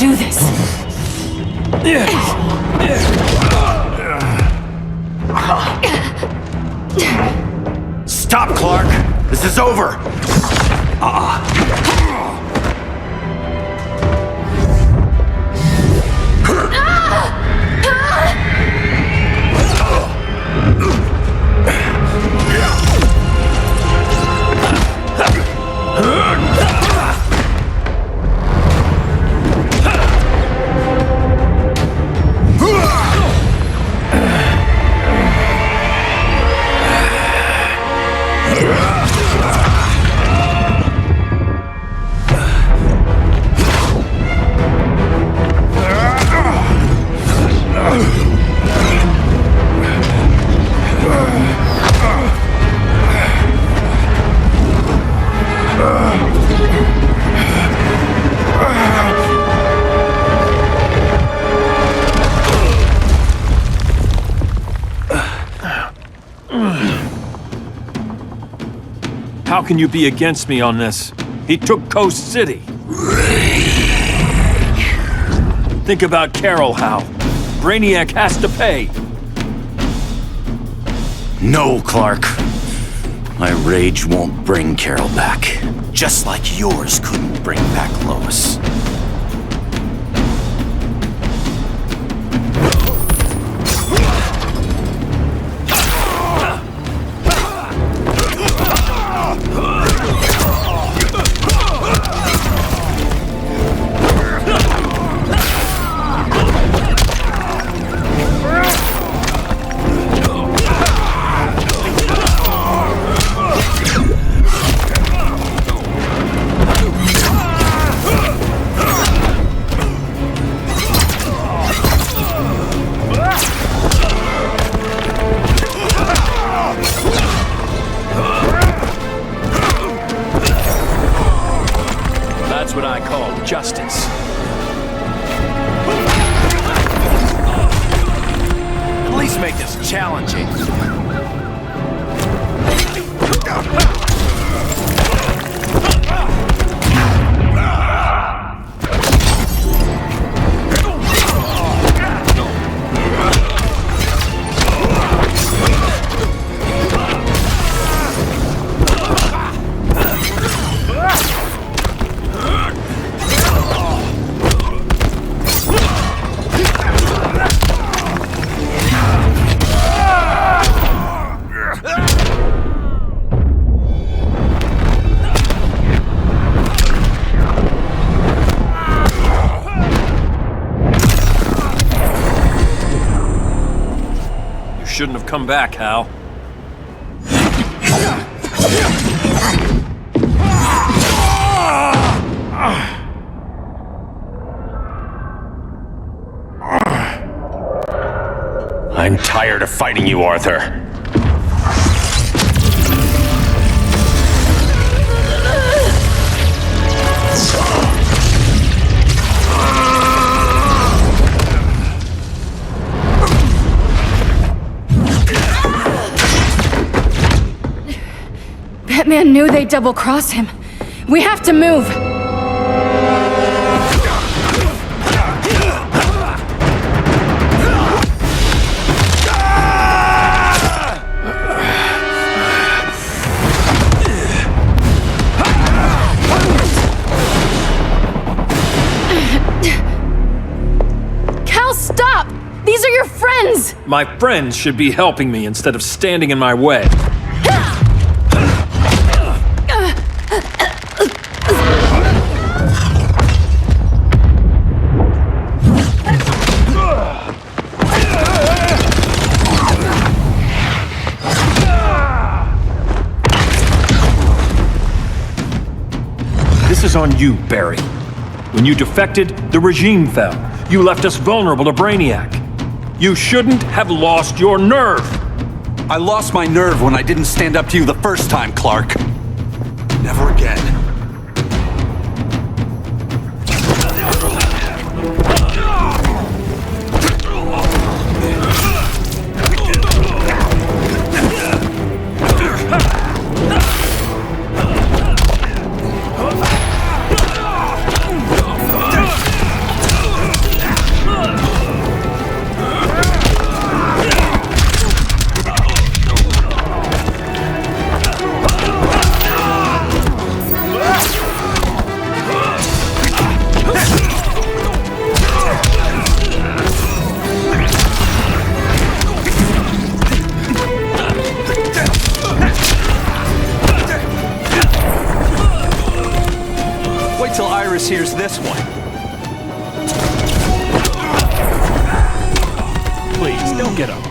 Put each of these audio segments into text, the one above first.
do this. Stop, Clark! This is over! Uh-uh. How can you be against me on this? He took Coast City. Think about Carol, Hal. Brainiac has to pay. No, Clark. My rage won't bring Carol back. Just like yours couldn't bring back Lois. Shouldn't have come back, Hal. I'm tired of fighting you, Arthur. Batman knew they'd double cross him. We have to move. Cal, stop! These are your friends! My friends should be helping me instead of standing in my way. On you, Barry. When you defected, the regime fell. You left us vulnerable to Brainiac. You shouldn't have lost your nerve. I lost my nerve when I didn't stand up to you the first time, Clark. Never again. This one. Please, don't get up.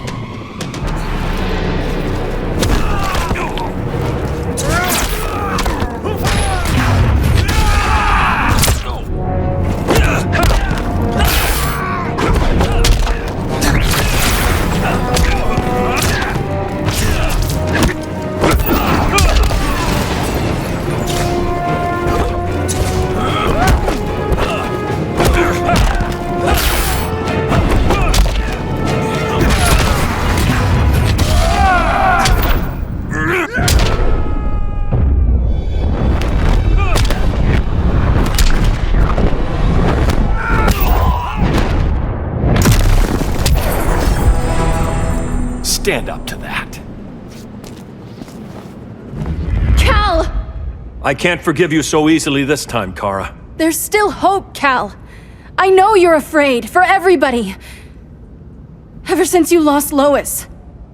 Stand up to that. Cal! I can't forgive you so easily this time, Kara. There's still hope, Cal. I know you're afraid, for everybody. Ever since you lost Lois.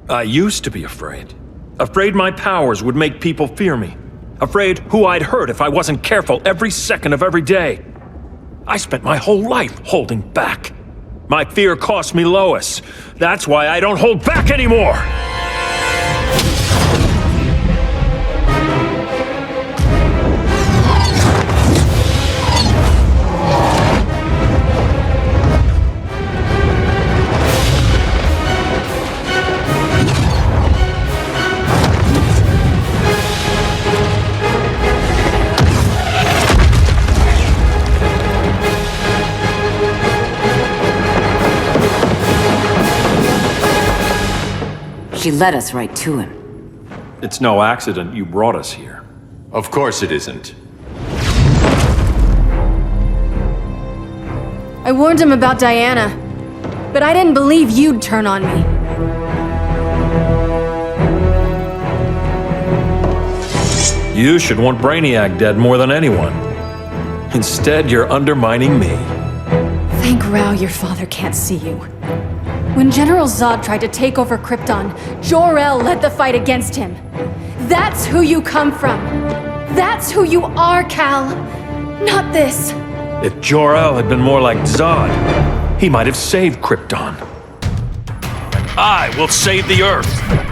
I used to be afraid. Afraid my powers would make people fear me. Afraid who I'd hurt if I wasn't careful every second of every day. I spent my whole life holding back. My fear cost me Lois. That's why I don't hold back anymore! She led us right to him. It's no accident you brought us here. Of course it isn't. I warned him about Diana, but I didn't believe you'd turn on me. You should want Brainiac dead more than anyone. Instead, you're undermining me. Thank Rao your father can't see you. When General Zod tried to take over Krypton, Jor-El led the fight against him. That's who you come from. That's who you are, Cal. Not this. If Jor-El had been more like Zod, he might have saved Krypton. I will save the Earth!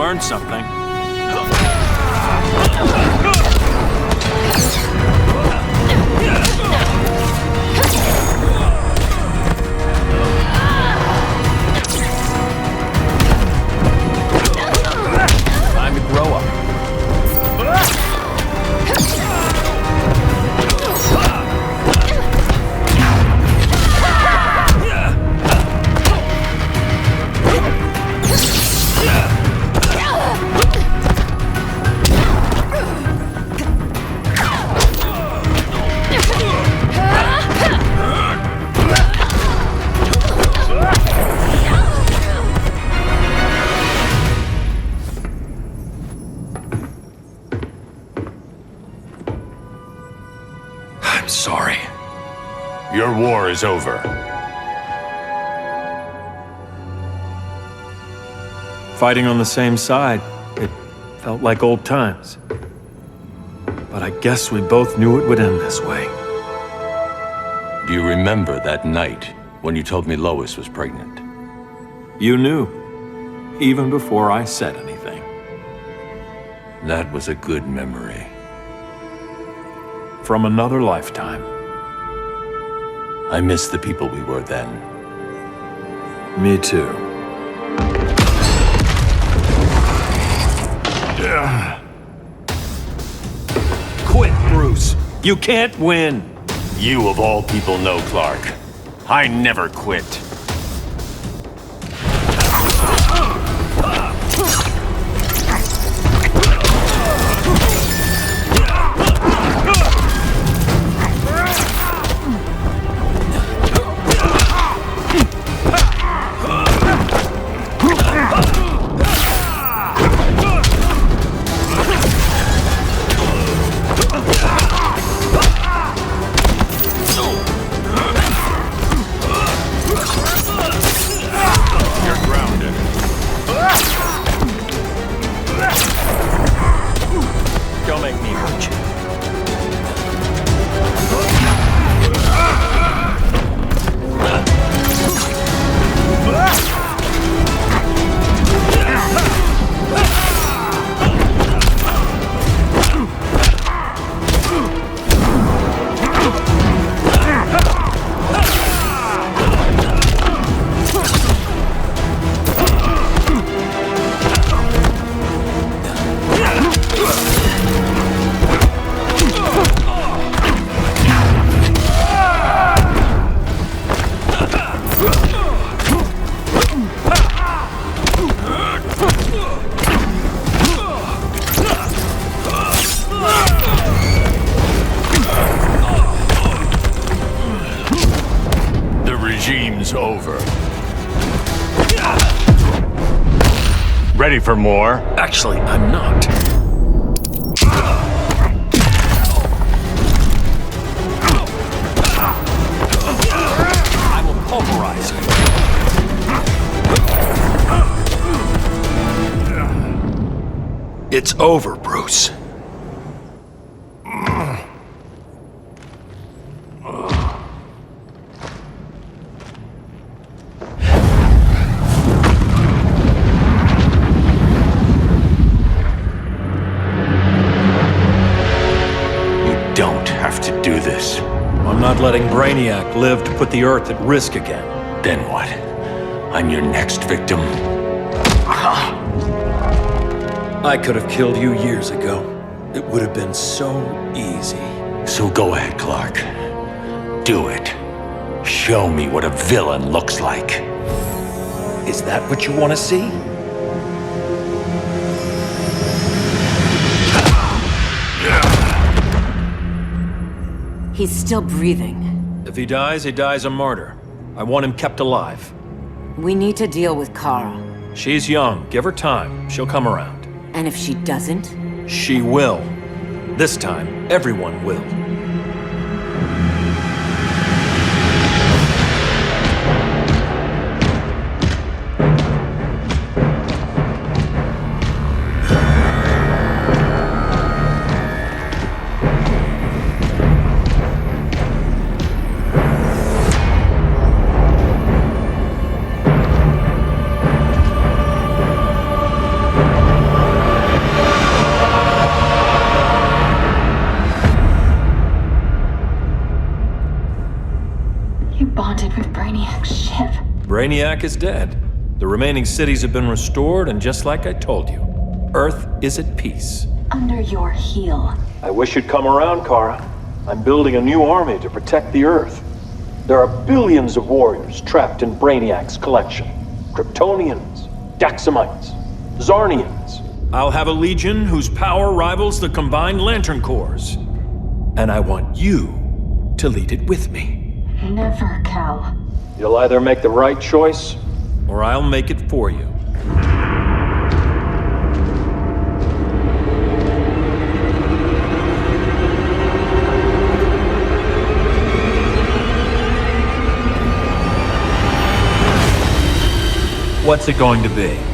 Learned something. Is over. Fighting on the same side, it felt like old times. But I guess we both knew it would end this way. Do you remember that night when you told me Lois was pregnant? You knew, even before I said anything. That was a good memory. From another lifetime. I miss the people we were then. Me too. Quit, Bruce. You can't win. You, of all people, know Clark. I never quit. More? Actually, I'm not. I will pulverize you. It's over, Bruce. Letting Brainiac live to put the Earth at risk again. Then what? I'm your next victim. I could have killed you years ago. It would have been so easy. So go ahead, Clark. Do it. Show me what a villain looks like. Is that what you want to see? He's still breathing. If he dies, he dies a martyr. I want him kept alive. We need to deal with Kara. She's young. Give her time. She'll come around. And if she doesn't, She will. This time, everyone will. Brainiac is dead. The remaining cities have been restored, and just like I told you, Earth is at peace. Under your heel. I wish you'd come around, Kara. I'm building a new army to protect the Earth. There are billions of warriors trapped in Brainiac's collection. Kryptonians, Daxamites, Zarnians. I'll have a legion whose power rivals the combined Lantern Corps. And I want you to lead it with me. Never, Cal. You'll either make the right choice, or I'll make it for you. What's it going to be?